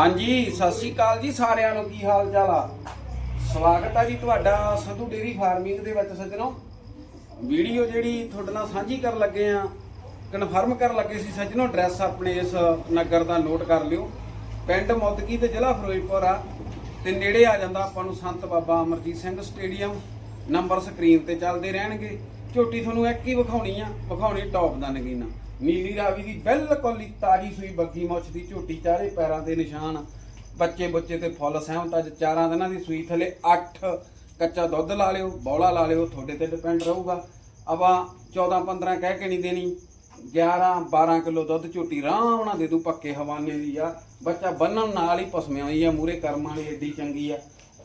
ਹਾਂਜੀ, ਸਤਿ ਸ਼੍ਰੀ ਅਕਾਲ ਜੀ ਸਾਰਿਆਂ ਨੂੰ, ਕੀ ਹਾਲ ਚਾਲ ਆ? ਸਵਾਗਤ ਆ ਜੀ ਤੁਹਾਡਾ ਸੰਧੂ ਡੇਰੀ ਫਾਰਮਿੰਗ ਦੇ ਵਿੱਚ ਸੱਜਣੋ। ਵੀਡੀਓ ਜਿਹੜੀ ਤੁਹਾਡੇ ਨਾਲ ਸਾਂਝੀ ਕਰਨ ਲੱਗੇ ਆ ਕਨਫਰਮ ਕਰਨ ਲੱਗੇ ਸੀ ਸੱਜਣੋ ਐਡਰੈਸ ਆਪਣੇ ਇਸ ਨਗਰ ਦਾ ਨੋਟ ਕਰ ਲਿਓ। ਪਿੰਡ ਮੁੱਦਕੀ ਤੇ ਜ਼ਿਲ੍ਹਾ ਫਿਰੋਜ਼ਪੁਰ ਆ, ਤੇ ਨੇੜੇ ਆ ਜਾਂਦਾ ਆਪਾਂ ਨੂੰ Sant Baba Amarjit Singh stadium. Number screen ਤੇ ਚੱਲਦੇ ਰਹਿਣਗੇ। ਝੋਟੀ ਤੁਹਾਨੂੰ ਇੱਕ ਹੀ ਵਿਖਾਉਣੀ ਆ, ਵਿਖਾਉਣੀ ਟੌਪ ਦਾ ਨਗੀਨਾ। ਨੀਲੀ ਰਾਵੀ ਦੀ ਬਿਲਕੁਲ ਹੀ ਤਾਜੀ ਸੂਈ ਬੱਗੀ ਮੁੱਛ ਦੀ ਝੋਟੀ, ਚਾਰੇ ਪੈਰਾਂ ਤੇ ਨਿਸ਼ਾਨ। ਬੱਚੇ ਬੱਚੇ ਤੇ ਫੁੱਲ ਸਹਿਮਤ ਅੱਜ ਚਾਰਾਂ ਦਿਨਾਂ ਦੀ ਸੂਈ ਥਲੇ 8 ਕੱਚਾ ਦੁੱਧ ਲਾ ਲਿਓ, ਬੌਲਾ ਲਾ ਲਿਓ, ਤੁਹਾਡੇ ਤੇ ਡਿਪੈਂਡ ਰਹੂਗਾ। ਆਪਾਂ 14 15 ਕਹਿ ਕੇ ਨਹੀਂ ਦੇਣੀ। 11 12 ਕਿਲੋ ਦੁੱਧ ਝੋਟੀ ਆਰਾਮ ਨਾਲ ਦੇ ਦੂ, ਪੱਕੇ ਹਵਾਨੇ ਦੀ ਆ। ਬੱਚਾ ਬੰਨਣ ਨਾਲ ਹੀ ਪਸਮਿਆ ਹੋਈ ਆ ਮੂਰੇ ਕਰਮਾਂ ਵਾਲੀ ਏਡੀ ਚੰਗੀ ਆ।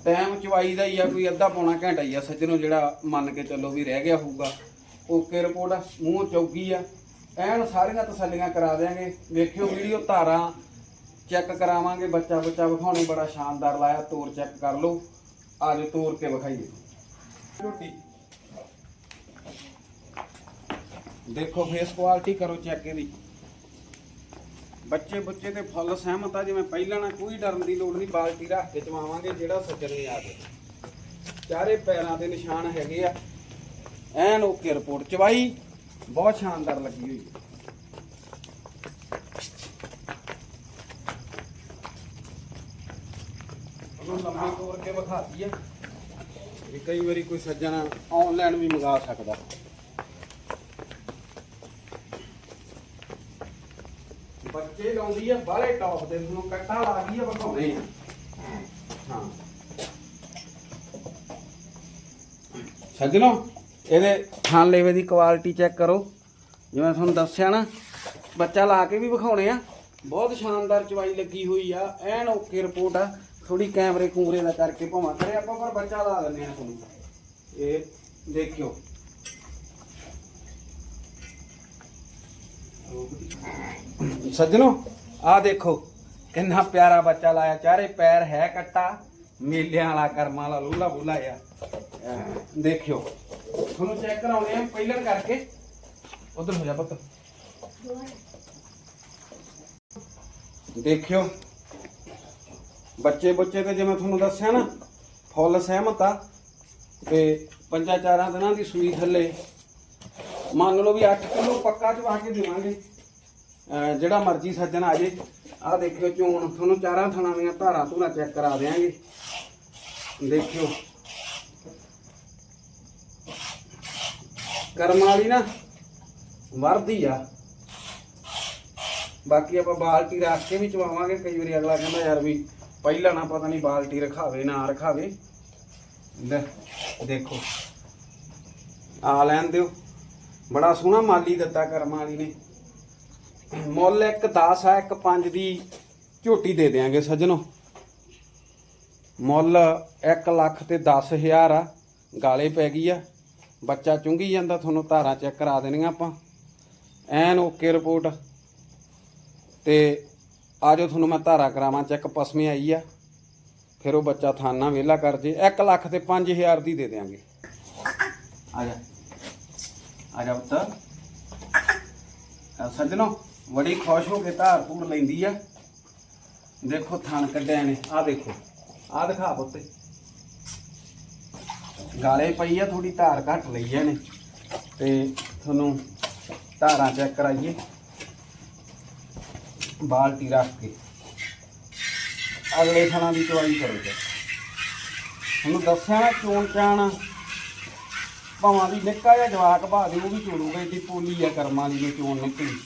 ਟਾਈਮ ਚਵਾਈ ਦਾ ਹੀ ਆ, ਕੋਈ ਅੱਧਾ ਪੌਣਾ ਘੰਟਾ ਹੀ ਆ, ਸੱਜਣੋ ਜਿਹੜਾ ਮੰਨ ਕੇ ਚੱਲੋ ਵੀ ਰਹਿ ਗਿਆ ਹੋਊਗਾ। ਓਕੇ ਰਿਪੋਰਟ ਆ, ਮੂੰਹ ਚੌਗੀ ਆ। ਐਨ ਸਾਰੀਆਂ ਤਸੱਲੀਆਂ ਕਰਾ ਦਿਆਂਗੇ। ਵੇਖਿਓ ਵੀਡੀਓ ਧਾਰਾਂ ਚੈੱਕ ਕਰਾਵਾਂਗੇ, ਬੱਚਾ ਬੱਚਾ ਵਿਖਾਉਣੇ, ਬੜਾ ਸ਼ਾਨਦਾਰ ਲਾਇਆ ਤੋਰ ਚੈੱਕ ਕਰ ਲਓ। ਆਜੋ ਤੋਰ ਕੇ ਵਿਖਾਈਏ। ਝੋਟੀ ਦੇਖੋ ਫੇਸ ਕੁਆਲਿਟੀ ਕਰੋ ਚੈੱਕ ਇਹਦੀ। ਬੱਚੇ ਬੱਚੇ ਤੇ ਫੁੱਲ ਸਹਿਮਤ ਆ, ਜਿਵੇਂ ਪਹਿਲਾਂ ਨਾ ਕੋਈ ਡਰਨ ਦੀ ਲੋੜ ਨਹੀਂ, ਬਾਲਟੀ ਰੱਖ ਕੇ ਚਵਾਵਾਂਗੇ ਜਿਹੜਾ ਸੱਜਣ ਨਹੀਂ ਆ ਗਏ। ਚਾਰੇ ਪੈਰਾਂ ਤੇ ਨਿਸ਼ਾਨ ਹੈਗੇ ਆ। ਐਨ ਓਕੇ ਰਿਪੋਰਟ ਚਵਾਈ। ਬਹੁਤ ਸ਼ਾਨਦਾਰ ਲੱਗੀ ਹੋਈ ਹੈ। ਉਹਨੂੰ ਲੰਮਾ ਤੋੜ ਕੇ ਵਿਖਾਤੀ ਆ ਵੀ ਕਈ ਵਾਰੀ ਕੋਈ ਸੱਜਣ ਆਨਲਾਈਨ ਵੀ ਮੰਗਾ ਸਕਦਾ। ਬੱਚੇ ਲਾਉਂਦੀ ਆ ਬਾਹਲੇ ਟੌਪ ਦੇ ਨੂੰ ਕੱਟਾ ਲਾ ਗਈ ਆ ਵਿਖਾਉਣੇ ਆ ਹਾਂ। ਸੱਜਣੋ ਇਹਦੇ ਥਾਂ ਲੇਵੇ ਦੀ ਕੁਆਲਿਟੀ ਚੈੱਕ ਕਰੋ। ਜਿਵੇਂ ਤੁਹਾਨੂੰ ਦੱਸਿਆ ਨਾ, ਬੱਚਾ ਲਾ ਕੇ ਵੀ ਵਿਖਾਉਣੇ ਆ। ਬਹੁਤ ਸ਼ਾਨਦਾਰ ਚਵਾਈ ਲੱਗੀ ਹੋਈ ਆ। ਐਨ ਓਕੇ ਰਿਪੋਰਟ ਆ। ਥੋੜੀ ਕੈਮਰੇ ਕੂਮਰੇ ਦਾ ਕਰਕੇ ਭਾਵਾਂ। ਕਰੇ ਆਪਾਂ ਪਰ ਬੱਚਾ ਲਾ ਦਿੰਦੇ ਆ ਤੁਹਾਨੂੰ। ਇਹ ਦੇਖਿਓ। ਸੱਜਣੋ ਆ ਦੇਖੋ। ਕਿੰਨਾ ਪਿਆਰਾ ਬੱਚਾ ਲਾਇਆ। ਚਾਰੇ ਪੈਰ ਹੈ ਕੱਟਾ। ਮੇਲਿਆਂ ਵਾਲਾ ਕਰਮਾਂ ਵਾਲਾ ਲੂਲਾ ਬੁਲਾ ਆ। ਦੇਖਿਓ। ਤੁਹਾਨੂੰ ਚੈੱਕ ਕਰਾਉਣੇ ਆ ਪਹਿਲਾਂ ਕਰਕੇ। ਉਧਰ ਹੋ ਜਾ ਪੁੱਤ। ਦੇਖਿਓ। ਬੱਚੇ ਬੱਚੇ ਤੇ ਜਿਵੇਂ ਤੁਹਾਨੂੰ ਦੱਸਿਆ ਨਾ, ਫੁੱਲ ਸਹਿਮਤ ਆ। ਤੇ ਪੰਜਾਂ ਚਾਰਾਂ ਦਿਨਾਂ ਦੀ ਸੂਈ ਥੱਲੇ। ਮੰਨ ਲਓ ਵੀ 8 ਕਿਲੋ ਪੱਕਾ ਚਵਾ ਕੇ ਦੇਵਾਂਗੇ। ਜਿਹੜਾ ਮਰਜ਼ੀ ਸੱਜਣ ਆ ਜੇ। ਆਹ ਦੇਖਿਓ ਚੋਣ। ਤੁਹਾਨੂੰ ਚਾਰਾਂ ਥਣਾ ਦੀਆਂ ਧਾਰਾਂ ਧੂਰਾ ਚੈੱਕ ਕਰਾ ਦੇਾਂਗੇ ਦੇਖਿਓ। ਕਰਮ ਵਾਲੀ ਨਾ ਵਰਦੀ ਆ। ਬਾਕੀ ਆਪਾਂ ਬਾਲਟੀ ਰੱਖ ਕੇ ਵੀ ਚਵਾਵਾਂਗੇ। ਕਈ ਵਾਰੀ ਅਗਲਾ ਕਹਿੰਦਾ ਯਾਰ ਵੀ ਪਹਿਲਾਂ ਨਾ ਪਤਾ ਨਹੀਂ ਬਾਲਟੀ ਰਖਾਵੇ ਨਾ ਰਖਾਵੇ। ਲੈ, ਦੇਖੋ। ਆ ਲੈਣ ਦਿਓ। ਬੜਾ ਸੋਹਣਾ ਮਾਲੀ ਦਿੱਤਾ ਕਰਮ ਵਾਲੀ ਨੇ। ਮੁੱਲ ਇੱਕ 10 ਆ, ਇੱਕ 5 ਦੀ ਝੋਟੀ ਦੇ ਦੇਾਂਗੇ ਸੱਜਣੋ। ਮੁੱਲ 1 ਲੱਖ ਤੇ 10000 ਆ। ਗਾਲੇ ਪੈ ਗਈ ਆ। ਬੱਚਾ ਚੁੰਗੀ ਜਾਂਦਾ, ਤੁਹਾਨੂੰ ਧਾਰਾਂ ਚੈੱਕ ਕਰਾ ਦੇਣੀਆਂ ਆਪਾਂ। An okay report. ਤੇ ਆਜੋ ਤੁਹਾਨੂੰ ਮੈਂ ਧਾਰਾ ਕਰਾਵਾਂ, ਚੈੱਕ ਪਸਮੇ ਆਈ ਆ। ਫਿਰ ਉਹ ਬੱਚਾ ਥਾਨਾ ਵਿਹਲਾ ਕਰ ਜੇ। 1 ਲੱਖ ਤੇ 5000 ਦੀ ਦੇ ਦੇਾਂਗੇ ਆ ਜਾ ਆ ਜਾ ਪੁੱਤ ਸੱਜਣੋ, ਬੜੀ ਖੁਸ਼ ਹੋ ਕੇ ਧਾਰ ਧੂੜ ਲੈਂਦੀ ਆ। ਦੇਖੋ ਥਣ ਕੱਢਿਆ ਨੇ ਆ ਦੇਖੋ। ਆ ਦਿਖਾ ਪੁੱਤੇ। ਗਾਲੇ ਪਈ ਆ ਥੋੜੀ ਧਾਰ ਘੱਟ ਲਈ ਆ ਨੇ ਤੇ ਤੁਹਾਨੂੰ ਧਾਰਾਂ ਚੈੱਕ ਕਰਾਈਏ। ਬਾਲਟੀ ਰੱਖ ਕੇ। ਅਗਲੇ ਥਣਾ ਦੀ ਚਵਾਈ ਕਰੋਗੇ ਤੁਹਾਨੂੰ ਦੱਸਿਆ ਨਾ, ਚੋਣ ਚਾਣ ਭਾਵਾਂ ਦੀ ਨਿੱਕਾ ਜਿਹਾ ਜਵਾਕ ਭਾ ਦੇ, ਉਹ ਵੀ ਚੋੜੂਗਾ ਏਡੀ ਪੋਲੀ ਆ ਕਰਮਾਂ ਦੀ ਨੇ ਚੋਣ ਨਿਕਲੀ।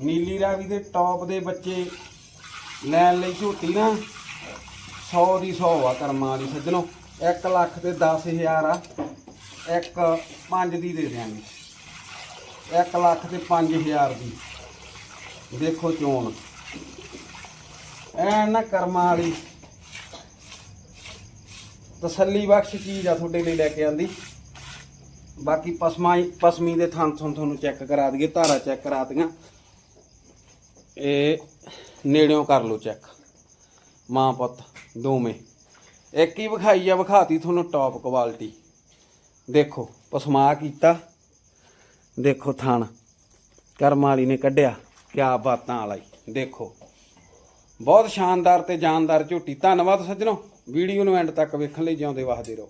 ਨੀਲੀ ਰਾਵੀ ਦੇ ਟੌਪ ਦੇ ਬੱਚੇ ਲੈਣ ਲਈ ਝੋਟੀ ਨਾ 100 ਦੀ 100 ਆ ਕਰਮਾਂ ਦੀ ਸੱਜਣੋ। 1 ਲੱਖ ਤੇ 10000 ਆ। ਇੱਕ 5 ਦੀ ਦੇ ਦਿਆਂਗੇ। 1 ਲੱਖ ਤੇ 5000 ਦੀ। ਦੇਖੋ ਚੋਣ। ਐ ਨਾ ਕਰਮਾਂ ਵਾਲੀ। ਤਸੱਲੀ ਬਖਸ਼ ਚੀਜ਼ ਆ ਤੁਹਾਡੇ ਲਈ ਲੈ ਕੇ ਆਂਦੀ। ਬਾਕੀ ਪਸਮਾ ਪਸਮੀ ਦੇ ਥਣ ਥਣ ਤੁਹਾਨੂੰ ਚੈੱਕ ਕਰਾ ਦਈਏ, ਧਾਰਾ ਚੈੱਕ ਕਰਾ ਦੀਆਂ ਇਹ ਨੇੜਿਓਂ ਕਰ ਲਓ ਚੈੱਕ। ਮਾਂ ਪੁੱਤ, ਦੋਵੇਂ। ਇੱਕ ਹੀ ਵਿਖਾਈ ਆ, ਵਿਖਾਤੀ ਤੁਹਾਨੂੰ ਟੌਪ ਕੁਆਲਿਟੀ ਦੇਖੋ, ਪਸਮਾ ਕੀਤਾ। ਦੇਖੋ ਥਣ। ਕਰਮ ਵਾਲੀ ਨੇ ਕੱਢਿਆ। ਕਿਆ ਬਾਤਾਂ ਵਾਲਾ ਈ ਦੇਖੋ। ਬਹੁਤ ਸ਼ਾਨਦਾਰ ਤੇ ਜਾਨਦਾਰ ਝੋਟੀ। ਧੰਨਵਾਦ ਸੱਜਣੋ। ਵੀਡੀਓ ਨੂੰ ਐਂਡ ਤੱਕ ਵੇਖਣ ਲਈ ਜਿਉਂਦੇ ਵਸਦੇ ਰਹੋ।